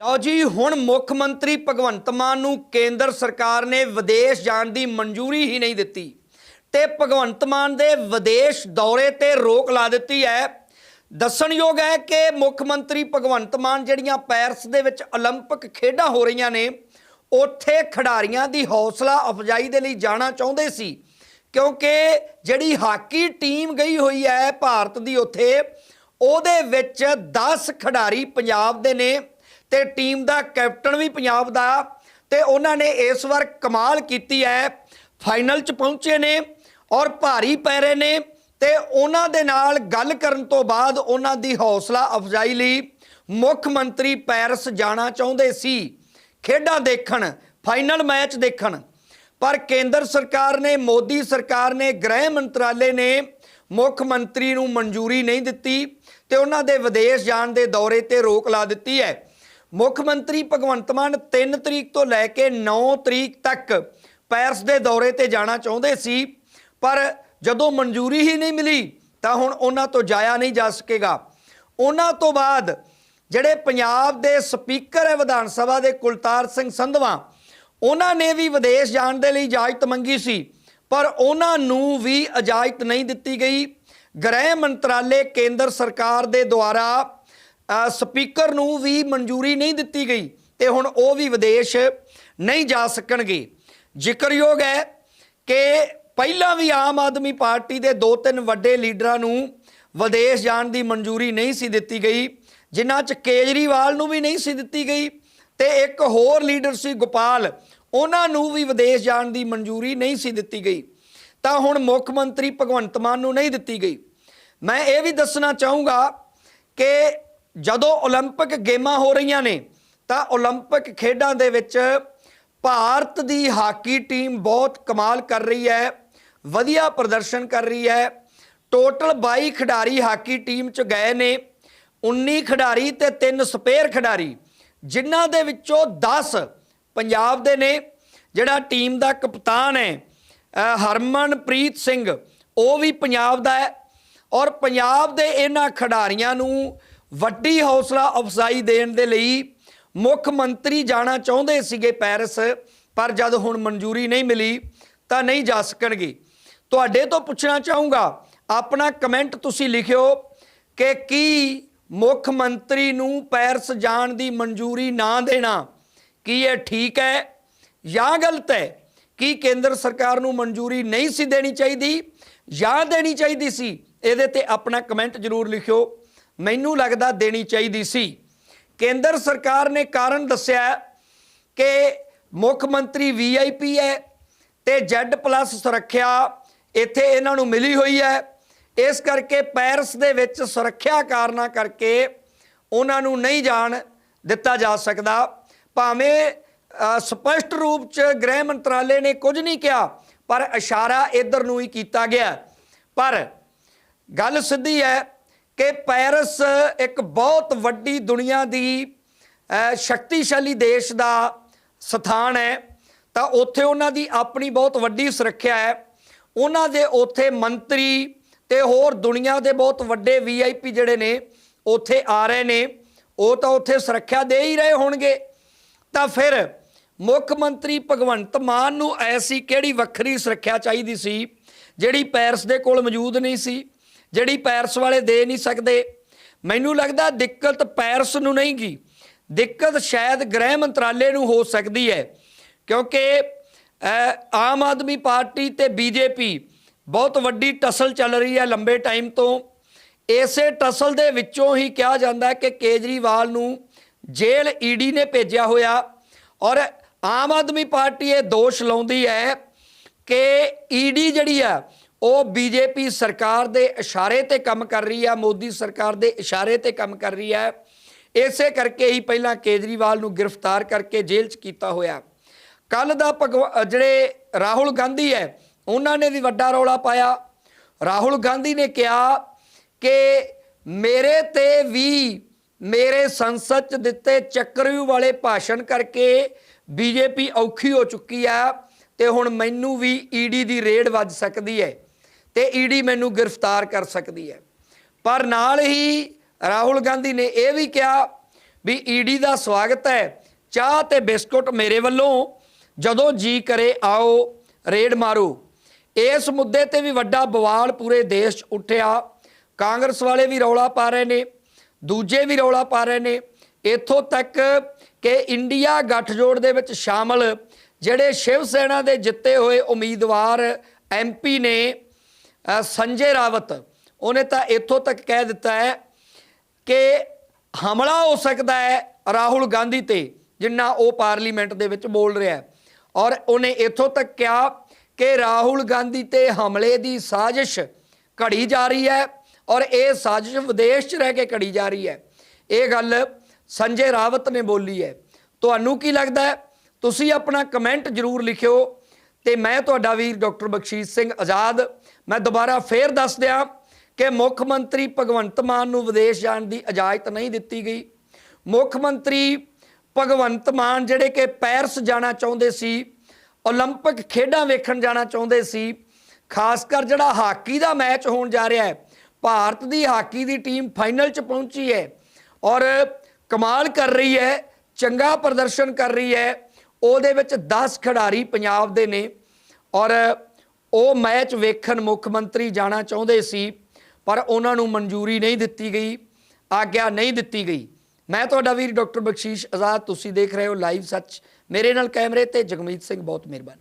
ਲਓ ਜੀ ਹੁਣ ਮੁੱਖ ਮੰਤਰੀ ਭਗਵੰਤ ਮਾਨ ਨੂੰ ਕੇਂਦਰ ਸਰਕਾਰ ਨੇ ਵਿਦੇਸ਼ ਜਾਣ ਦੀ ਮਨਜ਼ੂਰੀ ਹੀ ਨਹੀਂ ਦਿੱਤੀ ਤੇ ਭਗਵੰਤ ਮਾਨ ਦੇ ਵਿਦੇਸ਼ ਦੌਰੇ ਤੇ ਰੋਕ ਲਾ ਦਿੱਤੀ ਹੈ ਦੱਸਣਯੋਗ ਹੈ ਕਿ ਮੁੱਖ ਮੰਤਰੀ ਭਗਵੰਤ ਮਾਨ ਜਿਹੜੀਆਂ ਪੈਰਿਸ ਦੇ ਵਿੱਚ 올림픽 ਖੇਡਾਂ ਹੋ ਰਹੀਆਂ ਨੇ ਉੱਥੇ ਖਿਡਾਰੀਆਂ ਦੀ ਹੌਸਲਾ ਅਫਜਾਈ ਦੇ ਲਈ ਜਾਣਾ ਚਾਹੁੰਦੇ ਸੀ ਕਿਉਂਕਿ ਜਿਹੜੀ ਹਾਕੀ ਟੀਮ ਗਈ ਹੋਈ ਹੈ ਭਾਰਤ ਦੀ ਉੱਥੇ ਉਹਦੇ ਵਿੱਚ 10 ਖਿਡਾਰੀ ਪੰਜਾਬ ਦੇ ਨੇ ਤੇ ਟੀਮ ਦਾ ਕੈਪਟਨ ਵੀ ਪੰਜਾਬ ਦਾ ਤੇ ਉਹਨਾਂ ਨੇ ਇਸ ਵਾਰ ਕਮਾਲ ਕੀਤੀ ਹੈ। ਫਾਈਨਲ 'ਚ ਪਹੁੰਚੇ ਨੇ ਔਰ ਭਾਰੀ ਪੈ ਰਹੇ ਨੇ ਤੇ ਉਹਨਾਂ ਦੇ ਨਾਲ ਗੱਲ ਕਰਨ ਤੋਂ ਬਾਅਦ ਉਹਨਾਂ ਦੀ ਹੌਸਲਾ ਅਫਜ਼ਾਈ ਲਈ ਮੁੱਖ ਮੰਤਰੀ ਪੈਰਿਸ ਜਾਣਾ ਚਾਹੁੰਦੇ ਸੀ। ਖੇਡਾਂ ਦੇਖਣ, ਫਾਈਨਲ ਮੈਚ ਦੇਖਣ। ਪਰ ਕੇਂਦਰ ਸਰਕਾਰ ਨੇ, ਮੋਦੀ ਸਰਕਾਰ ਨੇ, ਗ੍ਰਹਿ ਮੰਤਰਾਲੇ ਨੇ ਮੁੱਖ ਮੰਤਰੀ ਨੂੰ ਮਨਜ਼ੂਰੀ ਨਹੀਂ ਦਿੱਤੀ ਤੇ ਉਹਨਾਂ ਦੇ ਵਿਦੇਸ਼ ਜਾਣ ਦੇ ਦੌਰੇ ਤੇ ਰੋਕ ਲਾ ਦਿੱਤੀ ਹੈ। ਮੁੱਖ ਮੰਤਰੀ ਭਗਵੰਤ ਮਾਨ 3 ਤਰੀਕ ਤੋਂ ਲੈ ਕੇ 9 ਤਰੀਕ ਤੱਕ ਪੈਰਸ ਦੇ ਦੌਰੇ ਤੇ ਜਾਣਾ ਚਾਹੁੰਦੇ ਸੀ, ਪਰ ਜਦੋਂ ਮਨਜ਼ੂਰੀ ਹੀ ਨਹੀਂ ਮਿਲੀ ਤਾਂ ਹੁਣ ਉਹਨਾਂ ਤੋਂ ਜਾਇਆ ਨਹੀਂ ਜਾ ਸਕੇਗਾ। ਉਹਨਾਂ ਤੋਂ ਬਾਅਦ ਜਿਹੜੇ ਪੰਜਾਬ ਦੇ ਸਪੀਕਰ ਹੈ ਵਿਧਾਨ ਸਭਾ ਦੇ ਕੁਲਤਾਰ ਸਿੰਘ ਸੰਧਵਾ, ਉਹਨਾਂ ਨੇ ਵੀ ਵਿਦੇਸ਼ ਜਾਣ ਦੇ ਲਈ ਇਜਾਜ਼ਤ ਮੰਗੀ ਸੀ, ਪਰ ਉਹਨਾਂ ਨੂੰ ਵੀ ਇਜਾਜ਼ਤ ਨਹੀਂ ਦਿੱਤੀ ਗਈ। ਗ੍ਰਹਿ ਮੰਤਰਾਲੇ ਕੇਂਦਰ ਸਰਕਾਰ ਦੇ ਦੁਆਰਾ ਸਪੀਕਰ ਨੂੰ ਵੀ ਮਨਜ਼ੂਰੀ ਨਹੀਂ ਦਿੱਤੀ ਗਈ ਤੇ ਹੁਣ ਉਹ ਵੀ ਵਿਦੇਸ਼ ਨਹੀਂ ਜਾ ਸਕਣਗੇ। ਜ਼ਿਕਰਯੋਗ ਹੈ ਕਿ ਪਹਿਲਾਂ ਵੀ ਆਮ ਆਦਮੀ ਪਾਰਟੀ ਦੇ ਦੋ ਤਿੰਨ ਵੱਡੇ ਲੀਡਰਾਂ ਨੂੰ ਵਿਦੇਸ਼ ਜਾਣ ਦੀ ਮਨਜ਼ੂਰੀ ਨਹੀਂ ਸੀ ਦਿੱਤੀ ਗਈ, ਜਿਨ੍ਹਾਂ 'ਚ ਕੇਜਰੀਵਾਲ ਨੂੰ ਵੀ ਨਹੀਂ ਸੀ ਦਿੱਤੀ ਗਈ ਤੇ ਇੱਕ ਹੋਰ ਲੀਡਰ ਸੀ ਗੋਪਾਲ, ਉਹਨਾਂ ਨੂੰ ਵੀ ਵਿਦੇਸ਼ ਜਾਣ ਦੀ ਮਨਜ਼ੂਰੀ ਨਹੀਂ ਸੀ ਦਿੱਤੀ ਗਈ। ਤਾਂ ਹੁਣ ਮੁੱਖ ਮੰਤਰੀ ਭਗਵੰਤ ਮਾਨ ਨੂੰ ਨਹੀਂ ਦਿੱਤੀ ਗਈ। ਮੈਂ ਇਹ ਵੀ ਦੱਸਣਾ ਚਾਹੂੰਗਾ ਕਿ ਜਦੋਂ 올림픽 ਗੇਮਾਂ ਹੋ ਰਹੀਆਂ ਨੇ ਤਾਂ 올림픽 ਖੇਡਾਂ ਦੇ ਵਿੱਚ ਭਾਰਤ ਦੀ ਹਾਕੀ ਟੀਮ ਬਹੁਤ ਕਮਾਲ ਕਰ ਰਹੀ ਹੈ ਵਧੀਆ ਪ੍ਰਦਰਸ਼ਨ ਕਰ ਰਹੀ ਹੈ ਟੋਟਲ 22 ਖਿਡਾਰੀ ਹਾਕੀ ਟੀਮ ਚ ਗਏ ਨੇ 19 ਖਿਡਾਰੀ ਤੇ 3 ਸਪੇਅਰ ਖਿਡਾਰੀ ਜਿਨ੍ਹਾਂ ਦੇ ਵਿੱਚੋਂ 10 ਪੰਜਾਬ ਦੇ ਨੇ ਜਿਹੜਾ ਟੀਮ ਦਾ ਕਪਤਾਨ ਹੈ ਅ, ਹਰਮਨਪ੍ਰੀਤ ਸਿੰਘ ਉਹ ਵੀ ਪੰਜਾਬ ਦਾ ਹੈ ਔਰ ਪੰਜਾਬ ਦੇ ਇਹਨਾਂ ਖਿਡਾਰੀਆਂ ਨੂੰ ਵੱਡੀ ਹੌਸਲਾ ਅਫਜ਼ਾਈ ਦੇਣ ਦੇ ਲਈ ਮੁੱਖ ਮੰਤਰੀ ਜਾਣਾ ਚਾਹੁੰਦੇ ਸੀਗੇ ਪੈਰਿਸ, ਪਰ ਜਦ ਹੁਣ ਮਨਜ਼ੂਰੀ ਨਹੀਂ ਮਿਲੀ ਤਾਂ ਨਹੀਂ ਜਾ ਸਕਣਗੇ। ਤੁਹਾਡੇ ਤੋਂ ਪੁੱਛਣਾ ਚਾਹੂੰਗਾ, ਆਪਣਾ ਕਮੈਂਟ ਤੁਸੀਂ ਲਿਖਿਓ ਕਿ ਕੀ ਮੁੱਖ ਮੰਤਰੀ ਨੂੰ ਪੈਰਿਸ ਜਾਣ ਦੀ ਮਨਜ਼ੂਰੀ ਨਾ ਦੇਣਾ ਕੀ ਇਹ ਠੀਕ ਹੈ ਜਾਂ ਗਲਤ ਹੈ? ਕੀ ਕੇਂਦਰ ਸਰਕਾਰ ਨੂੰ ਮਨਜ਼ੂਰੀ ਨਹੀਂ ਸੀ ਦੇਣੀ ਚਾਹੀਦੀ ਜਾਂ ਦੇਣੀ ਚਾਹੀਦੀ ਸੀ? ਇਹਦੇ ਤੇ ਆਪਣਾ ਕਮੈਂਟ ਜ਼ਰੂਰ ਲਿਖਿਓ। ਮੈਨੂੰ ਲੱਗਦਾ ਦੇਣੀ ਚਾਹੀਦੀ ਸੀ। ਕੇਂਦਰ ਸਰਕਾਰ ਨੇ ਕਾਰਨ ਦੱਸਿਆ ਕਿ ਮੁੱਖ ਮੰਤਰੀ ਵੀਆਈਪੀ ਹੈ ਤੇ Z+ ਸੁਰੱਖਿਆ ਇੱਥੇ ਇਹਨਾਂ ਨੂੰ ਮਿਲੀ ਹੋਈ ਹੈ। ਇਸ ਕਰਕੇ ਪੈਰਿਸ ਦੇ ਵਿੱਚ ਸੁਰੱਖਿਆ ਕਾਰਨਾਂ ਕਰਕੇ ਉਹਨਾਂ ਨੂੰ ਨਹੀਂ ਜਾਣ ਦਿੱਤਾ ਜਾ ਸਕਦਾ। ਭਾਵੇਂ ਅ, ਸਪਸ਼ਟ ਰੂਪ ਚ ਗ੍ਰਹਿ ਮੰਤਰਾਲੇ ਨੇ ਕੁਝ ਨਹੀਂ ਕਿਹਾ ਪਰ ਇਸ਼ਾਰਾ ਇਧਰ ਨੂੰ ਹੀ ਕੀਤਾ ਗਿਆ। ਪਰ ਗੱਲ ਸਿੱਧੀ ਹੈ ਕਿ ਪੈਰਿਸ ਇੱਕ ਬਹੁਤ ਵੱਡੀ ਦੁਨੀਆ ਦੀ ਸ਼ਕਤੀਸ਼ਾਲੀ ਦੇਸ਼ ਦਾ ਸਥਾਨ ਹੈ। ਤਾਂ ਉੱਥੇ ਉਹਨਾਂ ਦੀ ਆਪਣੀ ਬਹੁਤ ਵੱਡੀ ਸੁਰੱਖਿਆ ਹੈ। ਉਹਨਾਂ ਦੇ ਉੱਥੇ ਮੰਤਰੀ ਤੇ ਹੋਰ ਦੁਨੀਆ ਦੇ ਬਹੁਤ ਵੱਡੇ ਵੀਆਈਪੀ ਜਿਹੜੇ ਨੇ, ਉੱਥੇ ਆ ਰਹੇ ਨੇ। ਉਹ ਤਾਂ ਉੱਥੇ ਸੁਰੱਖਿਆ ਦੇ ਹੀ ਰਹੇ ਹੋਣਗੇ। ਤਾਂ ਫਿਰ ਮੁੱਖ ਮੰਤਰੀ ਭਗਵੰਤ ਮਾਨ ਨੂੰ ਐਸੀ ਕਿਹੜੀ ਵੱਖਰੀ ਸੁਰੱਖਿਆ ਚਾਹੀਦੀ ਸੀ, ਜਿਹੜੀ ਪੈਰਿਸ ਦੇ ਕੋਲ ਮੌਜੂਦ ਨਹੀਂ ਸੀ? ਜਿਹੜੀ ਪੈਰਸ ਵਾਲੇ ਦੇ ਨਹੀਂ ਸਕਦੇ। ਮੈਨੂੰ ਲੱਗਦਾ ਦਿੱਕਤ ਪੈਰਸ ਨੂੰ ਨਹੀਂ ਗੀ। ਦਿੱਕਤ ਸ਼ਾਇਦ ਗ੍ਰਹਿ ਮੰਤਰਾਲੇ ਨੂੰ ਹੋ ਸਕਦੀ ਹੈ। ਕਿਉਂਕਿ ਆਮ ਆਦਮੀ ਪਾਰਟੀ ਤੇ ਬੀਜੇਪੀ ਬਹੁਤ ਵੱਡੀ ਟਸਲ ਚੱਲ ਰਹੀ ਹੈ ਲੰਬੇ ਟਾਈਮ ਤੋਂ। ਇਸੇ ਟਸਲ ਦੇ ਵਿੱਚੋਂ ਹੀ ਕਿਹਾ ਜਾਂਦਾ ਕਿ ਕੇਜਰੀਵਾਲ ਨੂੰ ਜੇਲ੍ਹ ਈਡੀ ਨੇ ਭੇਜਿਆ ਹੋਇਆ। ਔਰ ਆਮ ਆਦਮੀ ਪਾਰਟੀ ਇਹ ਦੋਸ਼ ਲਾਉਂਦੀ ਹੈ ਕਿ ਈਡੀ ਜਿਹੜੀ ਆ ਉਹ ਬੀਜੇਪੀ ਸਰਕਾਰ ਦੇ ਇਸ਼ਾਰੇ ਤੇ ਕੰਮ ਕਰ ਰਹੀ ਆ, ਮੋਦੀ ਸਰਕਾਰ ਦੇ ਇਸ਼ਾਰੇ ਤੇ ਕੰਮ ਕਰ ਰਹੀ ਹੈ ਇਸੇ ਕਰਕੇ ਹੀ ਪਹਿਲਾਂ ਕੇਜਰੀਵਾਲ ਨੂੰ ਗ੍ਰਿਫਤਾਰ ਕਰਕੇ ਜੇਲ੍ਹ 'ਚ ਕੀਤਾ ਹੋਇਆ। ਕੱਲ ਦਾ ਭਗਵ- ਜਿਹੜੇ ਰਾਹੁਲ ਗਾਂਧੀ ਹੈ, ਉਹਨਾਂ ਨੇ ਵੀ ਵੱਡਾ ਰੌਲਾ ਪਾਇਆ। ਰਾਹੁਲ ਗਾਂਧੀ ਨੇ ਕਿਹਾ ਕਿ ਮੇਰੇ ਤੇ ਵੀ ਮੇਰੇ ਸੰਸਦ ਚ ਦਿੱਤੇ ਚੱਕਰਵਿਊ ਵਾਲੇ ਭਾਸ਼ਣ ਕਰਕੇ ਬੀਜੇਪੀ ਔਖੀ ਹੋ ਚੁੱਕੀ ਆ ਤੇ ਹੁਣ ਮੈਨੂੰ ਵੀ ਈਡੀ ਦੀ ਰੇਡ ਵੱਜ ਸਕਦੀ ਹੈ। ਤੇ ਈਡੀ ਮੈਨੂੰ ਗ੍ਰਿਫਤਾਰ ਕਰ ਸਕਦੀ ਹੈ। ਪਰ ਨਾਲ ਹੀ ਰਾਹੁਲ ਗਾਂਧੀ ਨੇ ਇਹ ਵੀ ਕਿਹਾ ਵੀ ਈਡੀ ਦਾ ਸਵਾਗਤ ਹੈ। ਚਾਹ ਤੇ ਬਿਸਕੁਟ ਮੇਰੇ ਵੱਲੋਂ, ਜਦੋਂ ਜੀ ਕਰੇ ਆਓ, ਰੇਡ ਮਾਰੋ। ਇਸ ਮੁੱਦੇ ਤੇ ਵੀ ਵੱਡਾ ਬਵਾਲ ਪੂਰੇ ਦੇਸ਼ 'ਚ ਉੱਠਿਆ। ਕਾਂਗਰਸ ਵਾਲੇ ਵੀ ਰੌਲਾ ਪਾ ਰਹੇ ਨੇ, ਦੂਜੇ ਵੀ ਰੌਲਾ ਪਾ ਰਹੇ ਨੇ। ਇੱਥੋਂ ਤੱਕ ਕਿ ਇੰਡੀਆ ਗੱਠਜੋੜ ਦੇ ਵਿੱਚ ਸ਼ਾਮਲ, ਜਿਹੜੇ ਸ਼ਿਵ ਸੈਨਾ ਦੇ ਜਿੱਤੇ ਹੋਏ ਉਮੀਦਵਾਰ ਐਮਪੀ ਨੇ ਸੰਜੇ ਰਾਵਤ, ਉਹਨੇ ਤਾਂ ਇੱਥੋਂ ਤੱਕ ਕਹਿ ਦਿੱਤਾ ਹੈ ਕਿ ਹਮਲਾ ਹੋ ਸਕਦਾ ਹੈ ਰਾਹੁਲ ਗਾਂਧੀ ਤੇ, ਜਿੰਨਾ ਉਹ ਪਾਰਲੀਮੈਂਟ ਦੇ ਵਿੱਚ ਬੋਲ ਰਿਹਾ ਹੈ। ਔਰ ਉਹਨੇ ਇੱਥੋਂ ਤੱਕ ਕਿਹਾ ਕਿ ਰਾਹੁਲ ਗਾਂਧੀ ਤੇ ਹਮਲੇ ਦੀ ਸਾਜ਼ਿਸ਼ ਘੜੀ ਜਾ ਰਹੀ ਹੈ ਔਰ ਇਹ ਸਾਜ਼ਿਸ਼ ਵਿਦੇਸ਼ 'ਚ ਰਹਿ ਕੇ ਘੜੀ ਜਾ ਰਹੀ ਹੈ। ਇਹ ਗੱਲ ਸੰਜੇ ਰਾਵਤ ਨੇ ਬੋਲੀ ਹੈ। ਤੁਹਾਨੂੰ ਕੀ ਲੱਗਦਾ ਹੈ? ਤੁਸੀਂ ਆਪਣਾ ਕਮੈਂਟ ਜ਼ਰੂਰ ਲਿਖਿਓ। ਤੇ ਮੈਂ ਤੁਹਾਡਾ ਵੀਰ ਡਾਕਟਰ ਬਖਸ਼ੀਸ਼ ਸਿੰਘ ਆਜ਼ਾਦ ਮੈਂ ਦੁਬਾਰਾ ਫੇਰ ਦੱਸ ਦਿਆਂ ਕਿ ਮੁੱਖ ਮੰਤਰੀ ਭਗਵੰਤ ਮਾਨ ਨੂੰ ਵਿਦੇਸ਼ ਜਾਣ ਦੀ ਇਜਾਜ਼ਤ ਨਹੀਂ ਦਿੱਤੀ ਗਈ ਮੁੱਖ ਮੰਤਰੀ ਭਗਵੰਤ ਮਾਨ ਜਿਹੜੇ ਕਿ ਪੈਰਿਸ ਜਾਣਾ ਚਾਹੁੰਦੇ ਸੀ 올림픽 ਖੇਡਾਂ ਵੇਖਣ ਜਾਣਾ ਚਾਹੁੰਦੇ ਸੀ ਖਾਸ ਕਰ ਜਿਹੜਾ ਹਾਕੀ ਦਾ ਮੈਚ ਹੋਣ ਜਾ ਰਿਹਾ ਹੈ ਭਾਰਤ ਦੀ ਹਾਕੀ ਦੀ ਟੀਮ ਫਾਈਨਲ 'ਚ ਪਹੁੰਚੀ ਹੈ ਔਰ ਕਮਾਲ ਕਰ ਰਹੀ ਹੈ ਚੰਗਾ ਪ੍ਰਦਰਸ਼ਨ ਕਰ ਰਹੀ ਹੈ ਉਹਦੇ ਵਿੱਚ 10 ਖਿਡਾਰੀ ਪੰਜਾਬ ਦੇ ਨੇ ਔਰ ਉਹ ਮੈਚ ਵੇਖਣ ਮੁੱਖ ਮੰਤਰੀ ਜਾਣਾ ਚਾਹੁੰਦੇ ਸੀ, ਪਰ ਉਹਨਾਂ ਨੂੰ ਮਨਜ਼ੂਰੀ ਨਹੀਂ ਦਿੱਤੀ ਗਈ, ਆਗਿਆ ਨਹੀਂ ਦਿੱਤੀ ਗਈ। ਮੈਂ ਤੁਹਾਡਾ ਵੀਰ ਡਾਕਟਰ ਬਖਸ਼ੀਸ਼ ਆਜ਼ਾਦ, ਤੁਸੀਂ ਦੇਖ ਰਹੇ ਹੋ ਲਾਈਵ ਸੱਚ। ਮੇਰੇ ਨਾਲ ਕੈਮਰੇ ਤੇ ਜਗਮੀਤ ਸਿੰਘ, ਬਹੁਤ ਮਿਹਰਬਾਨ।